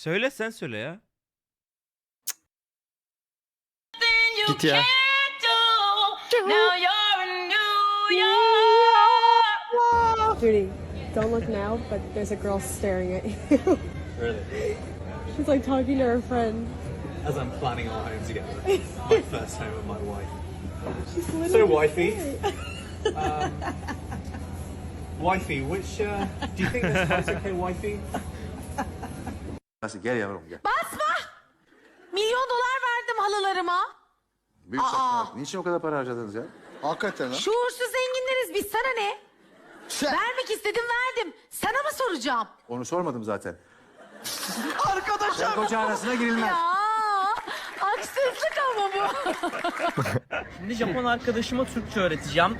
Söyle sen söyle ya. Git ya. Judy, don't look now, but there's a girl staring at you. Really? She's like talking to her friend. As I'm planning our home together. my first home with my wife. She's So wifey. Um, wifey, which uh, do you think this house okay, wifey? Nasıl gel yavrum gel. Basma! Milyon dolar verdim halılarıma. Büyük saçmalık. Niçin o kadar para harcadınız ya? Hakikaten ha. Şuursuz zenginleriz biz sana ne? Vermek istedim verdim. Sana mı soracağım? Onu sormadım zaten. Arkadaşım. Koca arasına girilmez. Ya haksızlık ama bu. Şimdi Japon arkadaşıma Türkçe öğreteceğim.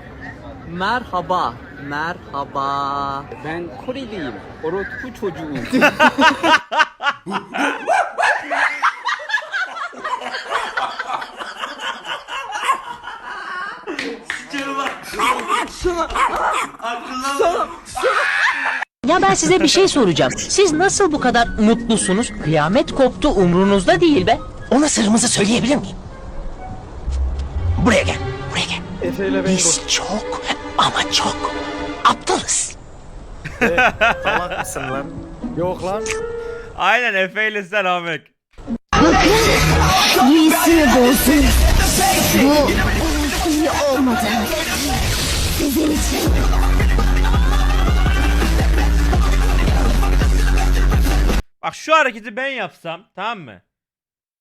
Merhaba, merhaba. Ben Koreliyim, orospu çocuğu. Ya ben size bir şey soracağım. Siz nasıl bu kadar mutlusunuz? Kıyamet koptu umrunuzda değil be. Ona sırrımızı söyleyebilir miyim? Buraya gel. Buraya gel. Biz çok ama çok aptalız. Salak mısın lan? Yok lan. Aynen Efe ile sen Ahmet. İyisini bozsun. Bu iyi olmadı. Sizin için. Bak şu hareketi ben yapsam tamam mı?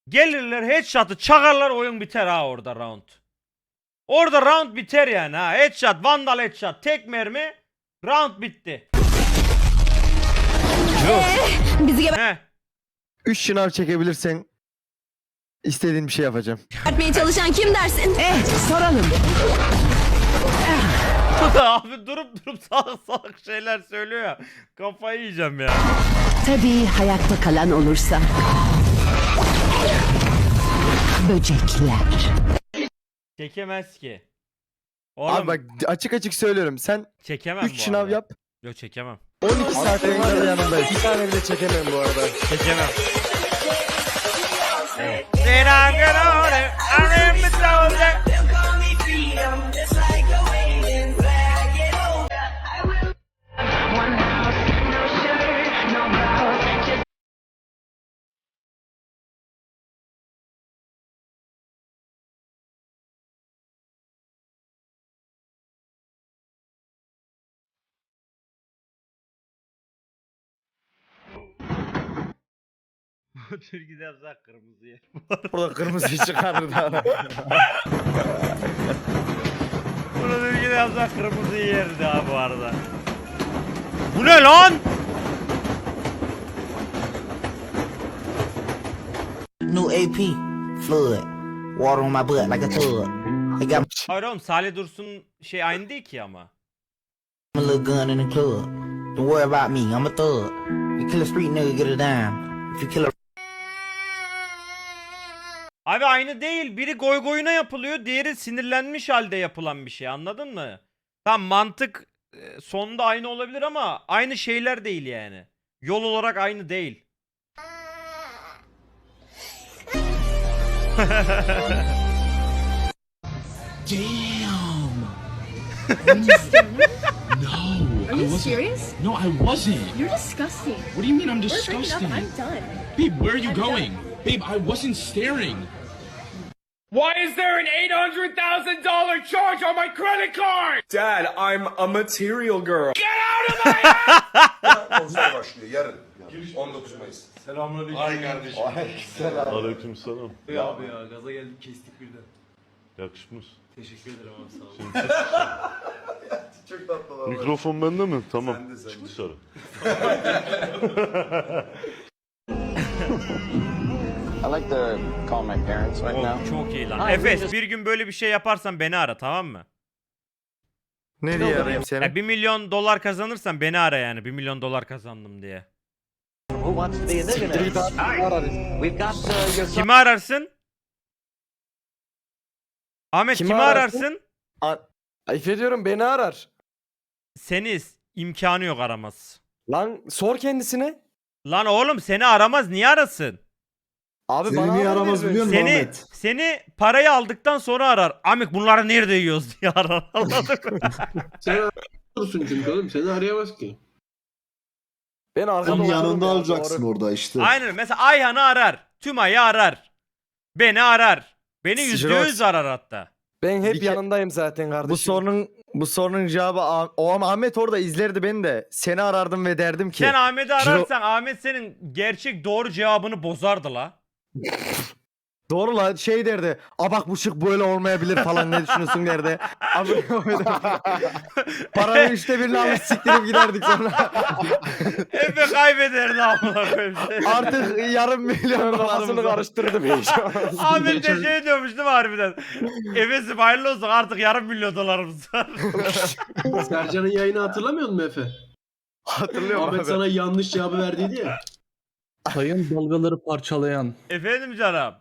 Gelirler headshot'ı çakarlar oyun biter ha orada round. Orada round biter yani ha. Headshot, vandal headshot, tek mermi round bitti. Bizi He. 3 şınav çekebilirsen istediğin bir şey yapacağım. gebertmeye çalışan kim dersin? Eh soralım. Abi durup durup salak salak şeyler söylüyor ya. Kafayı yiyeceğim ya. Tabii hayatta kalan olursa. Böcekler. Çekemez ki. Oğlum Abi bak açık açık söylüyorum. Sen çekemem 3 bu şınav arada. yap. Yok çekemem. 12 saat boyunca yanındayım. Bir tane bile çekemem bu arada. Çekemem. Then I'm gonna I am the soldier. Türkiye'de yapsak kırmızı yer. Burada kırmızıyı çıkarır da. Bunu Türkiye'de yapsak kırmızı yerdi ha bu arada. Bu ne lan? New AP, flood. Water on my butt like a tub. They got Hayır oğlum Salih Dursun şey aynı değil ki ama. my little gun in the club. Don't worry about me, I'm a thug. You kill a street nigga, get a dime. If you kill a Abi aynı değil. Biri goy goyuna yapılıyor. Diğeri sinirlenmiş halde yapılan bir şey. Anladın mı? Tam mantık e, sonunda aynı olabilir ama aynı şeyler değil yani. Yol olarak aynı değil. Are you serious? No, I wasn't. You're disgusting. What do you mean I'm disgusting? I'm done. Babe, where are you going? Babe, I wasn't staring. Why is there an $800,000 charge on my credit card? Dad, I'm a material girl. Get out of my house! Başlıyor yarın. 19 Mayıs. Aleykümselam. Ya abi ya gaza geldik kestik birden. Yakışmış. Teşekkür ederim abi sağ ol. Çok tatlı. Mikrofon bende mi? Tamam. Sende, sende. Çık dışarı. I like to call my parents right Oğlum çok iyi lan. Ay, Efes bir gün böyle bir şey yaparsan beni ara tamam mı? Nereye arayayım seni? Ya 1 milyon dolar kazanırsan beni ara yani. 1 milyon dolar kazandım diye. Who wants to be in this? Siktir git abi. ararız. We've got uh, your son. Kimi ararsın? Ahmet Kimi kimi, ararsın? ararsın? Ayıp ediyorum beni arar. Seni imkanı yok aramaz. Lan sor kendisine. Lan oğlum seni aramaz niye arasın? Abi bana haber aramaz biliyor musun Seni Ahmet? seni parayı aldıktan sonra arar. Amik bunları nerede yiyoruz diye arar. Anladın mı? Sen olursun çünkü oğlum seni arayamaz ki. Ben arkada Onun otururum yanında ya, alacaksın doğru. orada işte. Aynen mesela Ayhan'ı arar. Tümay'ı arar. Beni arar. Beni yüzde yüz arar hatta. Ben hep Bir ke- yanındayım zaten kardeşim. Bu sorunun bu sorunun cevabı Ah- o ama Ahmet orada izlerdi beni de. Seni arardım ve derdim ki. Sen Ahmet'i ararsan Ahmet senin gerçek doğru cevabını bozardı la. Doğru lan şey derdi. A bak bu şık böyle olmayabilir falan ne düşünüyorsun derdi. Abi Paranın üçte birini alıp siktirip giderdik sonra. Efe kaybederdi amına koyayım. Artık yarım milyon Kafasını karıştırdım iyice. Ahmet de şey diyormuş değil mi harbiden? Efe'si hayırlı olsun artık yarım milyon dolarımız var. Sercan'ın yayını hatırlamıyor musun Efe? Hatırlıyorum Ahmet abi. sana yanlış cevabı verdiydi ya. Sayın dalgaları parçalayan. Efendim canım.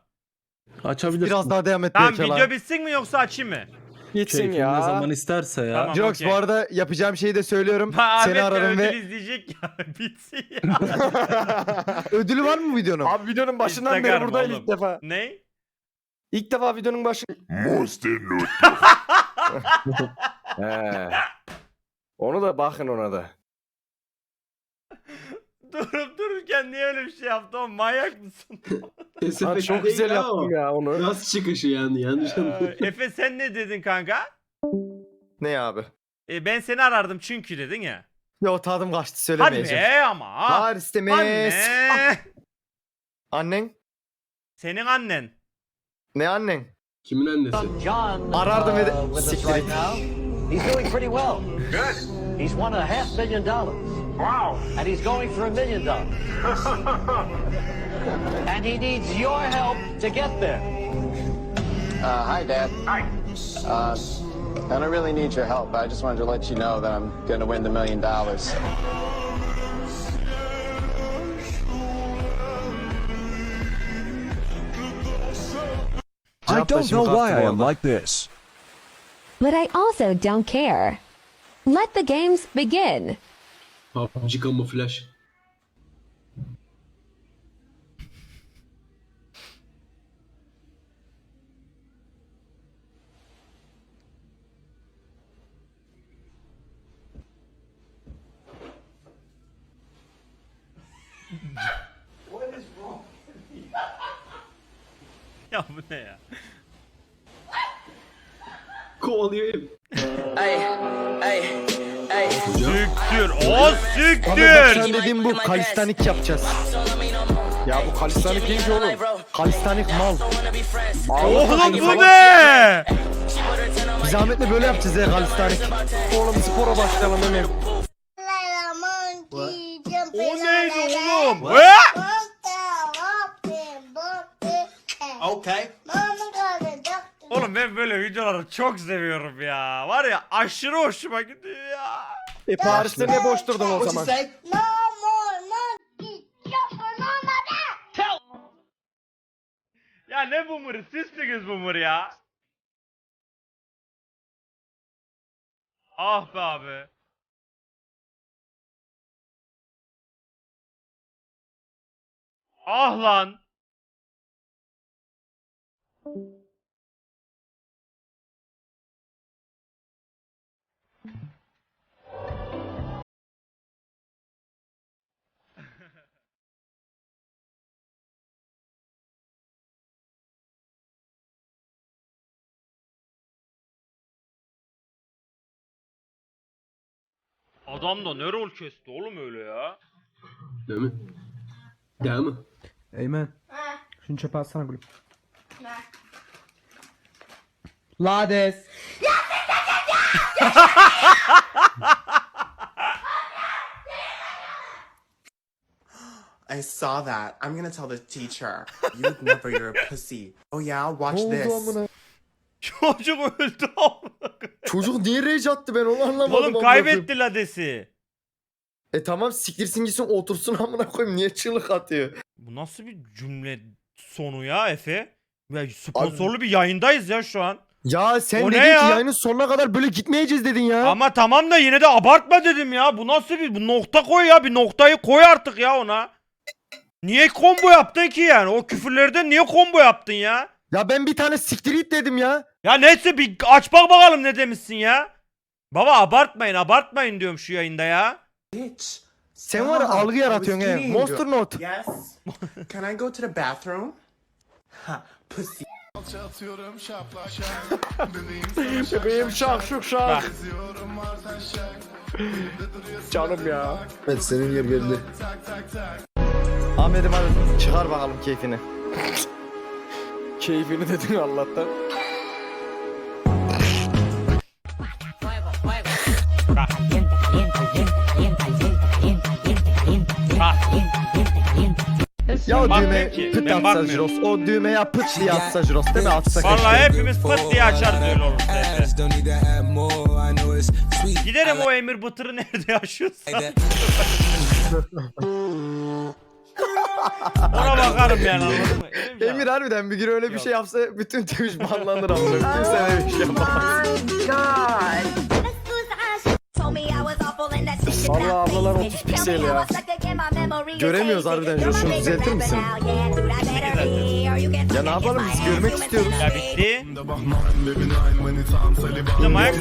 Açabilirsin. Biraz daha devam etmeye Tamam çalış. video bitsin mi yoksa açayım mı? Gitsin ya. isterse ya. Tamam Jox okey. bu arada yapacağım şeyi de söylüyorum. Ha, Seni Ahmet de ararım ödül ve izleyecek ya. Bitsin ya. ödülü var mı bu videonun? Abi videonun başından beri Instagram buradayım oğlum. ilk defa. ne? İlk defa videonun başı. Monster Nut. He. Onu da bakın ona da. Durup dururken niye öyle bir şey yaptı o manyak mısın? Lan çok güzel yaptım ya onu. Nasıl çıkışı yani yanlış. Ee, Efe sen ne dedin kanka? Ne abi? E, ben seni arardım çünkü dedin ya. Yo tadım kaçtı Hadi söylemeyeceğim. be ama. İstemez. Anne. Annen? Senin annen. Ne annen? Kimin annesi? John Arardım ve de uh, with us siktir right now. He's doing pretty well. Good. He's won a half million dollars. Wow. And he's going for a million dollars. and he needs your help to get there. Uh, hi, Dad. Hi. Uh, I don't really need your help. I just wanted to let you know that I'm going to win the million dollars. I don't know why I am like this. But I also don't care. Let the games begin. PUBG kamuflaj. Ya bu ne ya? Kovalıyor ev. Süktür. O Abi bak sen dediğim bu kalistanik yapacağız. Ya bu kalistanik değil ki oğlum. Kalistanik mal. Oğlum bu ne? Biz Ahmet'le böyle yapacağız ya kalistanik. Oğlum spora başlayalım hemen. O neydi oğlum? He? Okay. Ben böyle videoları çok seviyorum ya. Var ya aşırı hoşuma gidiyor ya. E Paris'te ne boş durdun o zaman? Ya ne boomer'ı? Sizsiniz boomer ya. Ah be abi. Ah lan. Adam da ne rol kesti oğlum öyle ya. Değil mi? Değil mi? Eymen. Şunu çöpe atsana gülüm. Lades. I saw that. I'm gonna tell the teacher. You never, you're a pussy. Oh yeah, watch this. Çocuk öldü. Çocuk niye rage attı ben onu anlamadım. Oğlum amına kaybetti ladesi. E tamam siktirsin gitsin otursun amına koyayım niye çığlık atıyor? Bu nasıl bir cümle sonu ya Efe? Ya sponsorlu bir yayındayız ya şu an. Ya sen O ne dedin ki ya? yayının sonuna kadar böyle gitmeyeceğiz dedin ya. Ama tamam da yine de abartma dedim ya. Bu nasıl bir bu nokta koy ya. Bir noktayı koy artık ya ona. Niye combo yaptın ki yani? O küfürlerden niye combo yaptın ya? Ya ben bir tane siktir git dedim ya. Ya neyse bir aç bak bakalım ne demişsin ya. Baba abartmayın abartmayın diyorum şu yayında ya. Bitch. Sen var ya algı yaratıyorsun he. Monster Note. Yes. Can I go to the bathroom? Ha, pussy. Bebeğim şak şuk şak. Canım ya. Evet senin yer belli. Ahmet'im hadi çıkar bakalım keyfini. Keyfini dedin Allah'tan. Ya o düğme peki, pıt ben atsa bakmıyorum. Jiros. O düğme ya pıt diye atsa Jiros değil mi? Atsak Vallahi keşke. hepimiz pıt diye açarız öyle Efe. Giderim o Emir Bıtır'ı nerede yaşıyorsa. Ona bakarım yani anladın mı? Elim Emir harbiden bir gün öyle bir şey yapsa bütün Twitch banlanır ama. Kimse öyle bir şey yapamaz. Vallahi ablalar 30 piksel ya. Göremiyoruz harbiden. Şunu düzeltir misin? Ya ne yapalım biz görmek istiyoruz. Ya bitti. Bizim ayak